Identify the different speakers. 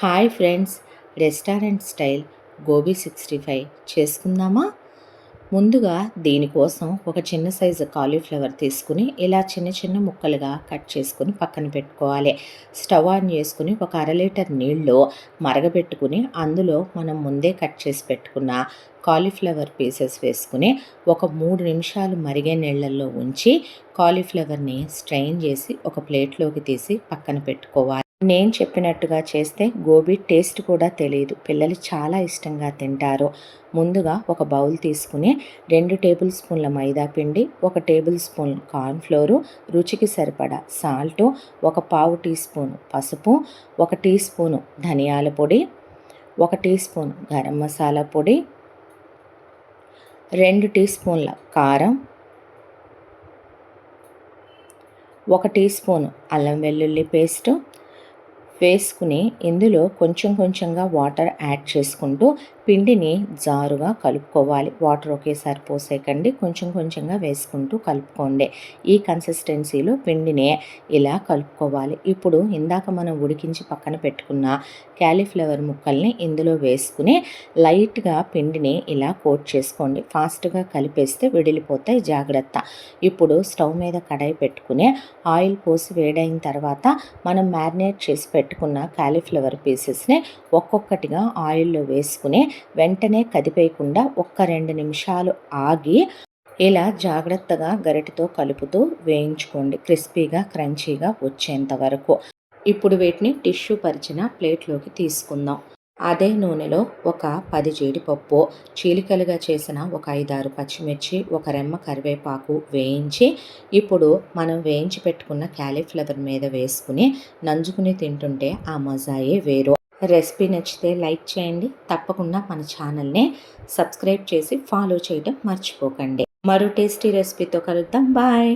Speaker 1: Hi friends restaurant style gobi sixty five చేసుకుందామా? ముందుగా దీనికోసం ఒక చిన్న సైజు కాలీఫ్లవర్ తీసుకుని ఇలా చిన్న చిన్న ముక్కలుగా కట్ చేసుకుని పక్కన పెట్టుకోవాలి. స్టవ్ ఆన్ చేసుకుని ఒక అర లీటర్ నీళ్ళు మరగబెట్టుకుని అందులో మనం ముందే కట్ చేసి పెట్టుకున్న కాలీఫ్లవర్ పీసెస్ వేసుకుని ఒక మూడు నిమిషాలు మరిగే నీళ్ళల్లో ఉంచి కాలీఫ్లవర్ని స్ట్రెయిన్ చేసి ఒక ప్లేట్లోకి తీసి పక్కన పెట్టుకోవాలి. నేను చెప్పినట్టుగా చేస్తే గోబీ టేస్ట్ కూడా తెలియదు పిల్లలు చాలా ఇష్టంగా తింటారు. ముందుగా ఒక బౌల్ తీసుకుని రెండు టేబుల్ స్పూన్ల మైదా పిండి ఒక టేబుల్ స్పూన్ కార్న్ఫ్లోరు రుచికి సరిపడా సాల్ట్ ఒక పావు టీ స్పూన్ పసుపు ఒక టీ స్పూను ధనియాల పొడి ఒక టీ స్పూన్ గరం మసాలా పొడి రెండు టీ స్పూన్ల కారం ఒక టీ స్పూన్ అల్లం వెల్లుల్లి పేస్టు వేసుకుని ఇందులో కొంచెం కొంచెంగా వాటర్ యాడ్ చేసుకుంటూ పిండిని జారుగా కలుపుకోవాలి. వాటర్ ఒకేసారి పోసేయకండి కొంచెం కొంచెంగా వేసుకుంటూ కలుపుకోండి. ఈ కన్సిస్టెన్సీలో పిండిని ఇలా కలుపుకోవాలి. ఇప్పుడు ఇందాక మనం ఉడికించి పక్కన పెట్టుకున్న క్యాలీఫ్లవర్ ముక్కల్ని ఇందులో వేసుకుని లైట్గా పిండిని ఇలా కోట్ చేసుకోండి. ఫాస్ట్గా కలిపేస్తే విడిలిపోతాయి జాగ్రత్త. ఇప్పుడు స్టవ్ మీద కడాయి పెట్టుకుని ఆయిల్ పోసి వేడైన తర్వాత మనం మ్యారినేట్ చేసి పెట్టుకున్న కాలీఫ్లవర్ పీసెస్ని ఒక్కొక్కటిగా ఆయిల్లో వేసుకుని వెంటనే కదిపేయకుండా ఒక్క రెండు నిమిషాలు ఆగి ఇలా జాగ్రత్తగా గరిటతో కలుపుతూ వేయించుకోండి. క్రిస్పీగా క్రంచీగా వచ్చేంత వరకు. ఇప్పుడు వీటిని టిష్యూ పరిచిన ప్లేట్లోకి తీసుకుందాం. అదే నూనెలో ఒక పది జీడిపప్పు చీలికలుగా చేసిన ఒక ఐదారు పచ్చిమిర్చి ఒక రెమ్మ కరివేపాకు వేయించి ఇప్పుడు మనం వేయించి పెట్టుకున్న క్యాలీఫ్లవర్ మీద వేసుకుని నంజుకుని తింటుంటే ఆ మజాయే వేరు. రెసిపీ నచ్చితే లైక్ చేయండి. తప్పకుండా మన ఛానల్ని సబ్స్క్రైబ్ చేసి ఫాలో చేయడం మర్చిపోకండి. మరో టేస్టీ రెసిపీతో కలుద్దాం. బాయ్!